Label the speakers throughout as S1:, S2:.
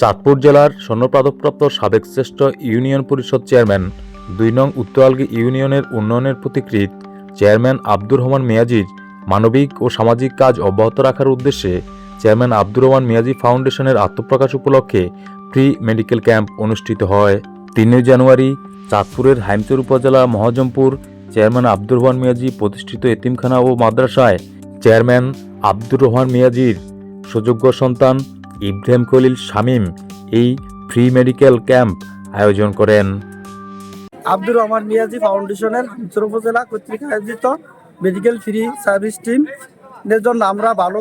S1: চাঁদপুর জেলার স্বর্ণপদকপ্রাপ্ত সাবেক শ্রেষ্ঠ ইউনিয়ন পরিষদ চেয়ারম্যান, দুই নং উত্তরালগি ইউনিয়নের উন্নয়নের প্রতিকৃত চেয়ারম্যান আব্দুর রহমান মিয়াজির মানবিক ও সামাজিক কাজ অব্যাহত রাখার উদ্দেশ্যে চেয়ারম্যান আব্দুর রহমান মিয়াজি ফাউন্ডেশনের আত্মপ্রকাশ উপলক্ষে ফ্রি মেডিকেল ক্যাম্প অনুষ্ঠিত হয়। তিনই জানুয়ারি চাঁদপুরের হাইমচর উপজেলা মহাজমপুর চেয়ারম্যান আব্দুর রহমান মিয়াজি প্রতিষ্ঠিত এতিমখানা ও মাদ্রাসায় চেয়ারম্যান আব্দুর রহমান মিয়াজির সুযোগ্য সন্তান ইব্রাহিম খলিল শামীম এই ফ্রি মেডিকেল ক্যাম্প আয়োজন করেন।
S2: আব্দুর রহমান মিয়াজি ফাউন্ডেশনের হামচর উপজেলা কর্তৃক আয়োজিত মেডিকেল ফ্রি সার্ভিস টিম এর জন্য আমরা ভালো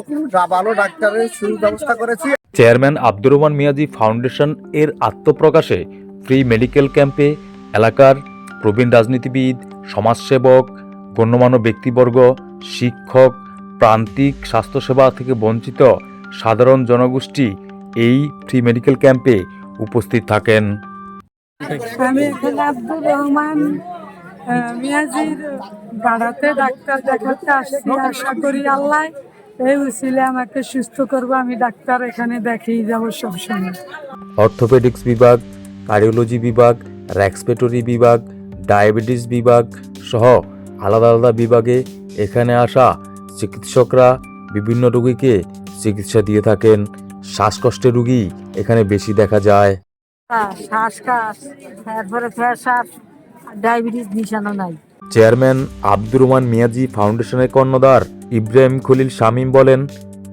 S2: ভালো ডাক্তারের সুব্যবস্থা করেছি।
S1: চেয়ারম্যান আব্দুর রহমান মিয়াজি ফাউন্ডেশন এর আত্মপ্রকাশে ফ্রি মেডিকেল ক্যাম্পে এলাকার প্রবীণ রাজনীতিবিদ সমাজসেবক গণ্যমান্য ব্যক্তিবর্গ শিক্ষক প্রান্তিক স্বাস্থ্যসেবা থেকে বঞ্চিত সাধারণ জনগোষ্ঠী এই ফ্রি মেডিকেল ক্যাম্পে উপস্থিত থাকেন।
S3: আমি এখানে আব্দুর রহমান মিয়াজির বাড়াতে ডাক্তার দেখাতে আসছি। আশা করি আল্লাহ এই উচিলে আমাকে সুস্থ করব আমি ডাক্তার এখানে দেখিয়ে যাব সবসময়।
S1: অর্থোপেডিক্স বিভাগ কার্ডিওলজি বিভাগ র্যাক্সপেটরি বিভাগ ডায়াবেটিস বিভাগ সহ আলাদা আলাদা বিভাগে এখানে আসা চিকিৎসকরা বিভিন্ন রোগীকে চিকিৎসা দিয়ে থাকেন। শ্বাসকষ্টের রোগী এখানে বেশি দেখা যায়।
S3: শ্বাসকাশ তারপরে প্রেশার ডায়াবেটিস নিশানো নাই।
S1: চেয়ারম্যান আব্দুর রহমান মিয়াজি ফাউন্ডেশনের কর্ণধার ইব্রাহিম খলিল শামীম বলেন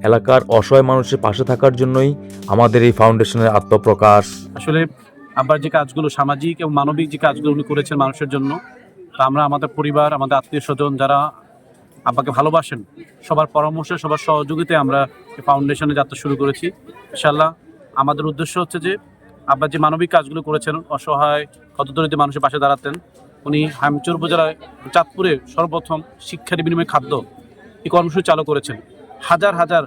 S1: এলাকার অসহায় মানুষের পাশে থাকার জন্যই আমাদের এই ফাউন্ডেশনের আত্মপ্রকাশ।
S4: আসলে আব্বার যে কাজগুলো সামাজিক এবং মানবিক যে কাজগুলো উনি করেছেন মানুষের জন্য তা আমরা আমাদের পরিবার আমাদের আত্মীয় স্বজন যারা আব্বাকে ভালোবাসেন। সবার পরামর্শে, সবার সহযোগিতায় আমরা ফাউন্ডেশনে যাত্রা শুরু করেছি। ইনশাল্লাহ আমাদের উদ্দেশ্য হচ্ছে যে, আব্বা যে মানবিক কাজগুলো করেছেন, অসহায় হতদরিদ্র মানুষের পাশে দাঁড়াতেন, উনি হামচুর উপজেলায় চাঁদপুরে সর্বপ্রথম শিক্ষার বিনিময়ে খাদ্য এই কর্মসূচি চালু করেছেন। হাজার হাজার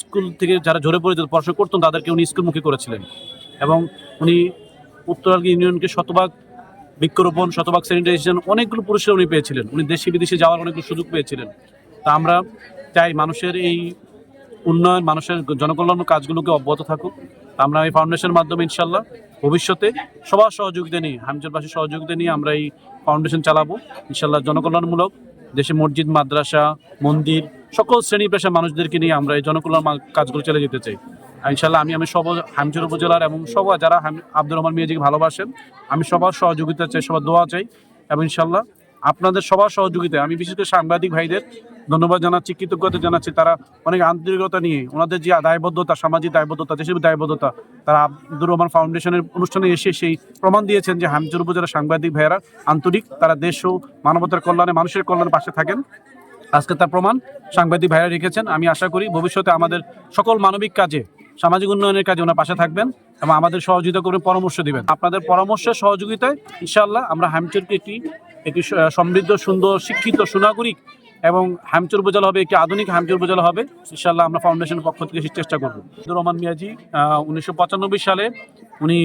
S4: স্কুল থেকে যারা ঝরে পড়ে পড়াশোনা করতেন, তাদেরকে উনি স্কুলমুখী করেছিলেন। এবং উনি উত্তরালগি ইউনিয়নকে শতভাগ বৃক্ষরোপণ, শতভাগ স্যানিটাইজেশন অনেকগুলো পুরস্কার উনি পেয়েছিলেন। উনি দেশে বিদেশে যাওয়ার অনেকগুলো সুযোগ পেয়েছিলেন। তা আমরা চাই মানুষের এই উন্নয়ন, মানুষের জনকল্যাণ কাজগুলোকে অব্যাহত থাকুক। আমরা এই ফাউন্ডেশনের মাধ্যমে ইনশাল্লাহ ভবিষ্যতে সবার সহযোগিতা নিয়ে, হামজরবাসীর সহযোগিতা নিয়ে আমরা এই ফাউন্ডেশন চালাবো। ইনশাল্লাহ জনকল্যাণমূলক দেশে মসজিদ, মাদ্রাসা, মন্দির, সকল শ্রেণি পেশার মানুষদেরকে নিয়ে আমরা এই জনকল্যাণ কাজগুলো চালিয়ে যেতে চাই। ইনশাল্লাহ আমি আমি সব হামচর উপজেলার এবং সবাই যারা আব্দুর রহমান মিয়াজিকে ভালোবাসেন, আমি সবার সহযোগিতা চাই সবার দোয়া চাই এবং ইনশাল্লাহ আপনাদের সবার সহযোগিতায়, আমি বিশেষ করে সাংবাদিক ভাইদের ধন্যবাদ জানাচ্ছি, কৃতজ্ঞতা জানাচ্ছি, তারা অনেক আন্তরিকতা নিয়ে ওনাদের যে দায়বদ্ধতা, সামাজিক দায়বদ্ধতা দেশের দায়বদ্ধতা, তারা আব্দুর রহমান ফাউন্ডেশনের অনুষ্ঠানে এসে সেই প্রমাণ দিয়েছেন যে হামচর উপজেলার সাংবাদিক ভাইয়েরা আন্তরিক, তারা দেশ ও মানবতার কল্যাণে, মানুষের কল্যাণে পাশে থাকেন। আজকে তার প্রমাণ সাংবাদিক ভাইরা রেখেছেন। আমি আশা করি ভবিষ্যতে আমাদের সকল মানবিক কাজে সামাজিক উন্নয়নের কাজে ওনার পাশে থাকবেন এবং আমাদের সহযোগিতা করে পরামর্শ দিবেন। আপনাদের পরামর্শের সহযোগিতায় ইনশাআল্লাহ আমরা হ্যামচরকে একটি একটি সমৃদ্ধ, সুন্দর, শিক্ষিত, সুনাগরিক এবং হ্যামচর উপজেলা হবে, একটি আধুনিক হ্যামচর উপজেলা হবে ইনশাল্লাহ আমরা ফাউন্ডেশনের পক্ষ থেকে চেষ্টা করব। আব্দুর রহমান মিয়াজি উনিশশো পঁচানব্বই সালে উনি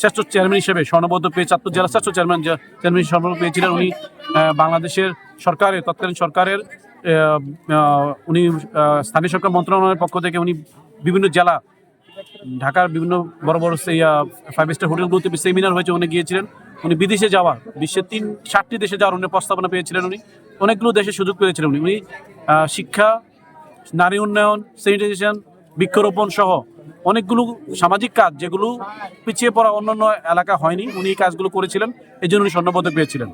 S4: শ্রেষ্ঠ চেয়ারম্যান হিসেবে স্বর্ণবদ্ধ পেয়ে চাঁদপুর জেলা শ্রেষ্ঠ চেয়ারম্যান চেয়ারম্যান স্বর্ণপদক পেয়েছিলেন উনি বাংলাদেশের সরকারের, তৎকালীন সরকারের উনি স্থানীয় সরকার মন্ত্রণালয়ের পক্ষ থেকে উনি বিভিন্ন জেলা, ঢাকার বিভিন্ন বড় বড় সেই ফাইভ স্টার হোটেলগুলোতে সেমিনার হয়েছে, উনি গিয়েছিলেন। উনি বিদেশে যাওয়া বিশ্বের তিন ষাটটি দেশে যাওয়ার উনি প্রস্তাবনা পেয়েছিলেন উনি। অনেকগুলো দেশে সুযোগ পেয়েছিলেন উনি। উনি শিক্ষা, নারী উন্নয়ন স্যানিটাইজেশন বৃক্ষরোপণ সহ অনেকগুলো সামাজিক কাজ যেগুলো পিছিয়ে পড়া অন্যান্য এলাকা হয়নি, উনি এই কাজগুলো করেছিলেন এই জন্য উনি স্বর্ণপদক পেয়েছিলেন।